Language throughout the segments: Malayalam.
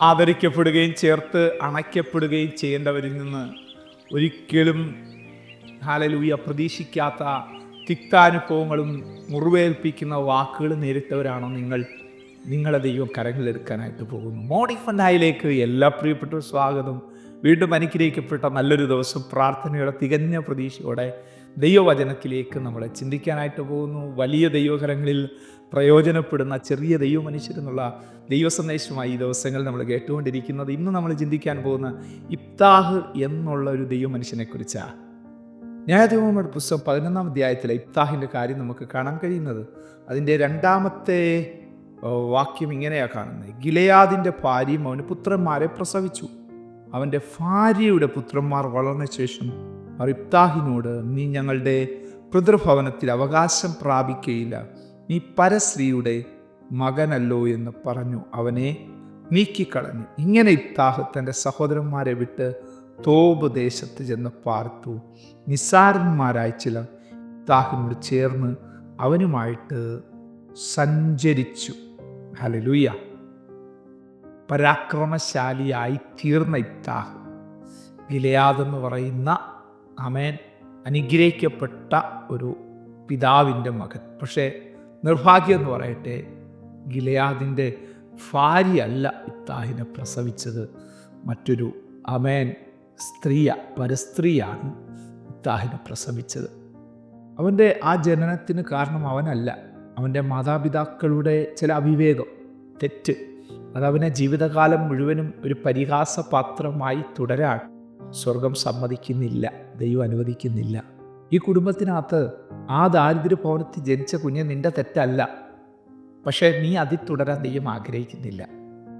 ആദരിക്കപ്പെടുകയും ചേർത്ത് അണയ്ക്കപ്പെടുകയും ചെയ്യേണ്ടവരിൽ നിന്ന് ഒരിക്കലും ഹാലലൂയ പ്രതീക്ഷിക്കാത്ത തിക്താനുഭവങ്ങളും മുറിവേൽപ്പിക്കുന്ന വാക്കുകൾ നേരിട്ടവരാണോ നിങ്ങൾ. നിങ്ങളെ ദൈവം കരങ്ങളിലെടുക്കാനായിട്ട് പോകുന്നു. മോഡിഫണ്ടായിലേക്ക് എല്ലാ പ്രിയപ്പെട്ട സ്വാഗതം. വീണ്ടും അനുഗ്രഹിക്കപ്പെട്ട നല്ലൊരു ദിവസം പ്രാർത്ഥനയുടെ തികഞ്ഞ പ്രതീക്ഷയോടെ ദൈവവചനത്തിലേക്ക് നമ്മളെ ചിന്തിക്കാനായിട്ട് പോകുന്നു. വലിയ ദൈവകരങ്ങളിൽ പ്രയോജനപ്പെടുന്ന ചെറിയ ദൈവമനുഷ്യരെന്നുള്ള ദൈവസന്ദേശമായി ദൈവ സന്ദേശമായി ഈ ദിവസങ്ങൾ നമ്മൾ കേട്ടുകൊണ്ടിരിക്കുന്നത്. ഇന്ന് നമ്മൾ ചിന്തിക്കാൻ പോകുന്ന ഇപ്താഹ് എന്നുള്ള ഒരു ദൈവ മനുഷ്യനെക്കുറിച്ചാണ് ന്യായാധിപന്മാരുടെ പുസ്തകം പതിനൊന്നാം അധ്യായത്തിലെ ഇപ്താഹിന്റെ കാര്യം നമുക്ക് കാണാൻ കഴിയുന്നത്. അതിന്റെ രണ്ടാമത്തെ വാക്യം ഇങ്ങനെയാണ് കാണുന്നത്. ഗിലയാദിന്റെ ഭാര്യയും അവന് പുത്രന്മാരെ പ്രസവിച്ചു. അവന്റെ ഭാര്യയുടെ പുത്രന്മാർ വളർന്ന ശേഷം അവർ ഇബ്താഹിനോട് നീ ഞങ്ങളുടെ പിതൃഭവനത്തിൽ അവകാശം പ്രാപിക്കുകയില്ല നീ പരശ്രീയുടെ മകനല്ലോ എന്ന് പറഞ്ഞു അവനെ നീക്കിക്കളഞ്ഞു. ഇങ്ങനെ ഇത്താഹ് തന്റെ സഹോദരന്മാരെ വിട്ട് തോബ് ദേശത്ത് ചെന്ന് പാർത്തു. നിസാരന്മാരായ ചില ഇത്താഹിനോട് ചേർന്ന് അവനുമായിട്ട് സഞ്ചരിച്ചു. ഹലലുയ്യ പരാക്രമശാലിയായി തീർന്ന ഇത്താഹ്. ഗിലയാദെന്ന് പറയുന്ന അമേൻ അനുഗ്രഹിക്കപ്പെട്ട ഒരു പിതാവിന്റെ മകൻ. പക്ഷേ നിർഭാഗ്യം എന്ന് പറയട്ടെ ഗിലയാദിന്റെ ഭാര്യയല്ല ഇത്താഹിനെ പ്രസവിച്ചത്. മറ്റൊരു അമേൻ സ്ത്രീയ പരസ്ത്രീയാണ് ഇത്താഹിനെ പ്രസവിച്ചത്. അവന്റെ ആ ജനനത്തിന് കാരണം അവനല്ല. അവന്റെ മാതാപിതാക്കളുടെ ചില അവിവേകം തെറ്റ് അതവനെ ജീവിതകാലം മുഴുവനും ഒരു പരിഹാസപാത്രമായി തുടരാൻ സ്വർഗം സമ്മതിക്കുന്നില്ല ദൈവം അനുവദിക്കുന്നില്ല. ഈ കുടുംബത്തിനകത്ത് ആ ദാരിദ്ര്യ ഭവനത്തിൽ ജനിച്ച കുഞ്ഞ് നിന്റെ തെറ്റല്ല. പക്ഷേ നീ അതിൽ തുടരാൻ ദൈവം ആഗ്രഹിക്കുന്നില്ല.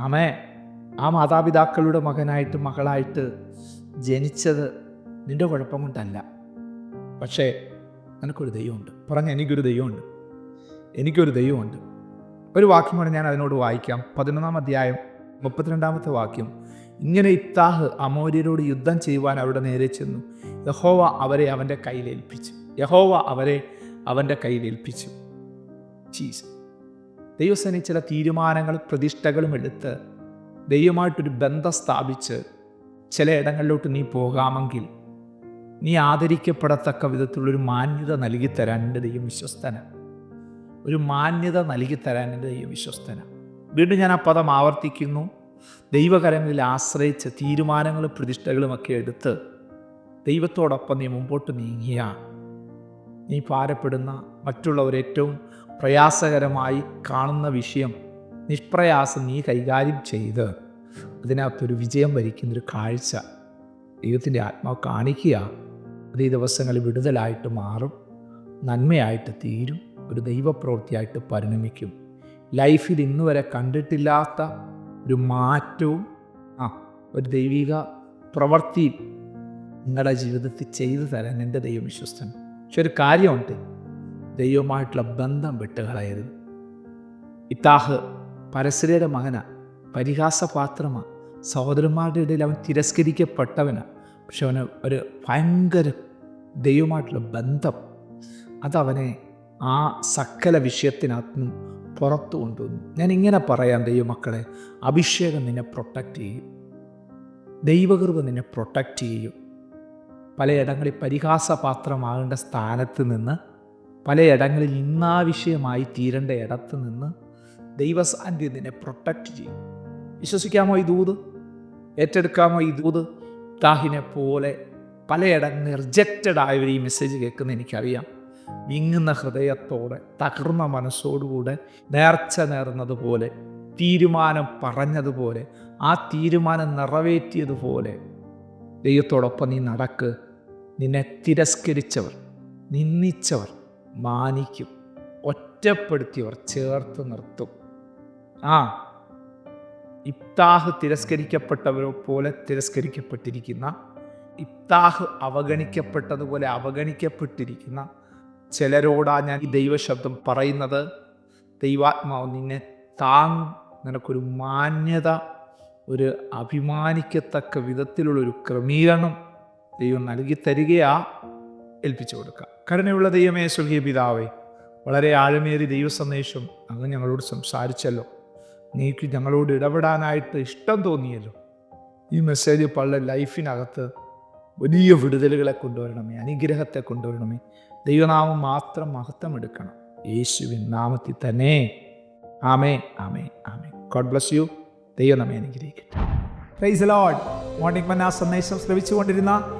ആമേ ആ മാതാപിതാക്കളുടെ മകനായിട്ട് മകളായിട്ട് ജനിച്ചത് നിന്റെ കുഴപ്പം കൊണ്ടല്ല. പക്ഷേ നിനക്കൊരു ദൈവമുണ്ട്. പറഞ്ഞ എനിക്കൊരു ദൈവമുണ്ട്. എനിക്കൊരു ദൈവമുണ്ട്. ഒരു വാക്യം കൂടെ ഞാൻ അതിനോട് വായിക്കാം. പതിനൊന്നാം അധ്യായം മുപ്പത്തിരണ്ടാമത്തെ വാക്യം. ഇങ്ങനെ ഇത്താഹ് അമോര്യരോട് യുദ്ധം ചെയ്യുവാൻ അവരുടെ നേരെ ചെന്നു. യഹോവ അവരെ അവന്റെ കയ്യിലേൽപ്പിച്ചു യഹോവ അവരെ അവന്റെ കയ്യിലേൽപ്പിച്ചു ചീസ് ദൈവസേന ചില തീരുമാനങ്ങളും പ്രതിഷ്ഠകളും എടുത്ത് ദൈവമായിട്ടൊരു ബന്ധം സ്ഥാപിച്ച് ചില ഇടങ്ങളിലോട്ട് നീ പോകാമെങ്കിൽ നീ ആദരിക്കപ്പെടത്തക്ക വിധത്തിലുള്ളൊരു മാന്യത നൽകി തരാൻ എന്റെ ദൈവം വിശ്വസ്തന ഒരു മാന്യത നൽകി തരാൻ എന്റെ ദൈവം വിശ്വസ്തന വീണ്ടും ഞാൻ ആ പദം ആവർത്തിക്കുന്നു. ദൈവകരങ്ങളിൽ ആശ്രയിച്ച് തീരുമാനങ്ങളും പ്രതിഷ്ഠകളുമൊക്കെ എടുത്ത് ദൈവത്തോടൊപ്പം നീ മുമ്പോട്ട് നീങ്ങിയ നീ ഭാരപ്പെടുന്ന മറ്റുള്ളവർ ഏറ്റവും പ്രയാസകരമായി കാണുന്ന വിഷയം നിഷ്പ്രയാസം നീ കൈകാര്യം ചെയ്ത്. അതിനകത്തൊരു വിജയം വരിക്കുന്നൊരു കാഴ്ച ദൈവത്തിന്റെ ആത്മാവ് കാണിക്കുക. അത് ഈ ദിവസങ്ങളിൽ വിടുതലായിട്ട് മാറും. നന്മയായിട്ട് തീരും. ഒരു ദൈവപ്രവൃത്തിയായിട്ട് പരിണമിക്കും. ലൈഫിൽ ഇന്ന് വരെ കണ്ടിട്ടില്ലാത്ത ഒരു മാറ്റവും ആ ഒരു ദൈവിക പ്രവൃത്തി നിങ്ങളുടെ ജീവിതത്തിൽ ചെയ്തു തരാൻ എന്റെ ദൈവം വിശ്വസ്തൻ പക്ഷെ ഒരു കാര്യമുണ്ട്. ദൈവമായിട്ടുള്ള ബന്ധം വിട്ടുകളയരുത്. ഇത്താഹ് പരസ്യയുടെ മകന പരിഹാസപാത്രമാണ് സഹോദരന്മാരുടെ ഇടയിൽ അവൻ തിരസ്കരിക്കപ്പെട്ടവനാണ് പക്ഷെ അവന് ഒരു ഭയങ്കര ദൈവമായിട്ടുള്ള ബന്ധം. അതവനെ ആ സകല വിഷയത്തിനകത്തുനിന്നും പുറത്തു കൊണ്ടുവന്നു. ഞാൻ ഇങ്ങനെ പറയാം ദൈവമക്കളെ അഭിഷേകം നിന്നെ പ്രൊട്ടക്റ്റ് ചെയ്യും. ദൈവകൃപ നിന്നെ പ്രൊട്ടക്റ്റ് ചെയ്യും. പലയിടങ്ങളിൽ പരിഹാസപാത്രമാകേണ്ട സ്ഥാനത്ത് നിന്ന് പലയിടങ്ങളിൽ ഇന്നാവിഷയമായി തീരേണ്ട ഇടത്ത് നിന്ന് നിന്നെ പ്രൊട്ടക്റ്റ് ചെയ്യും. വിശ്വസിക്കാമോ ഈ ദൂത്? ഏറ്റെടുക്കാമോ ഈ ദൂത്? താഹിനെ പോലെ പലയിടങ്ങളിൽ റിജക്റ്റഡ് ആയവർ ഈ മെസ്സേജ് കേൾക്കുന്ന എനിക്കറിയാം. വിങ്ങുന്ന ഹൃദയത്തോടെ തകർന്ന മനസ്സോടുകൂടെ നേർച്ച നേർന്നതുപോലെ തീരുമാനം പറഞ്ഞതുപോലെ ആ തീരുമാനം നിറവേറ്റിയതുപോലെ ദൈവത്തോടൊപ്പം നീ നടക്ക്. നിന്നെ തിരസ്കരിച്ചവർ നിന്ദിച്ചവർ മാനിക്കും. ഒറ്റപ്പെടുത്തിയവർ ചേർത്ത് നിർത്തും. ആ ഇപ്താഹ് തിരസ്കരിക്കപ്പെട്ടവരെ പോലെ തിരസ്കരിക്കപ്പെട്ടിരിക്കുന്ന ഇപ്താഹ് അവഗണിക്കപ്പെട്ടതുപോലെ അവഗണിക്കപ്പെട്ടിരിക്കുന്ന ചിലരോടാ ഞാൻ ഈ ദൈവശബ്ദം പറയുന്നത്. ദൈവാത്മാവ് നിന്നെ താങ് നിനക്കൊരു മാന്യത ഒരു അഭിമാനിക്കത്തക്ക വിധത്തിലുള്ളൊരു ക്രമീകരണം ദൈവം നൽകി തരികയാ ഏൽപ്പിച്ചു കൊടുക്കുക. കരുണയുള്ള ദൈവമേ സ്വർഗീയ പിതാവേ വളരെ ആഴമേറി ദൈവ സന്ദേശം അങ്ങ് ഞങ്ങളോട് സംസാരിച്ചല്ലോ. നീക്ക് ഞങ്ങളോട് ഇടപെടാനായിട്ട് ഇഷ്ടം തോന്നിയല്ലോ. ഈ മെസ്സേജ് പല ലൈഫിനകത്ത് വലിയ വിടുതലുകളെ കൊണ്ടുവരണമേ അനുഗ്രഹത്തെ കൊണ്ടുവരണമേ. ദൈവനാമം മാത്രം മഹത്വം എടുക്കണം. യേശുവിൻ നാമത്തിൽ തന്നെ. ആമേ ആമേ ആമേ ഗോഡ് ബ്ലസ് യു ദൈവം നമ്മെ അനുഗ്രഹിക്കട്ടെ. പ്രൈസ് ലോഡ് മോർണിംഗ് മന്ന സന്ദേശം ശ്രവിച്ചുകൊണ്ടിരുന്ന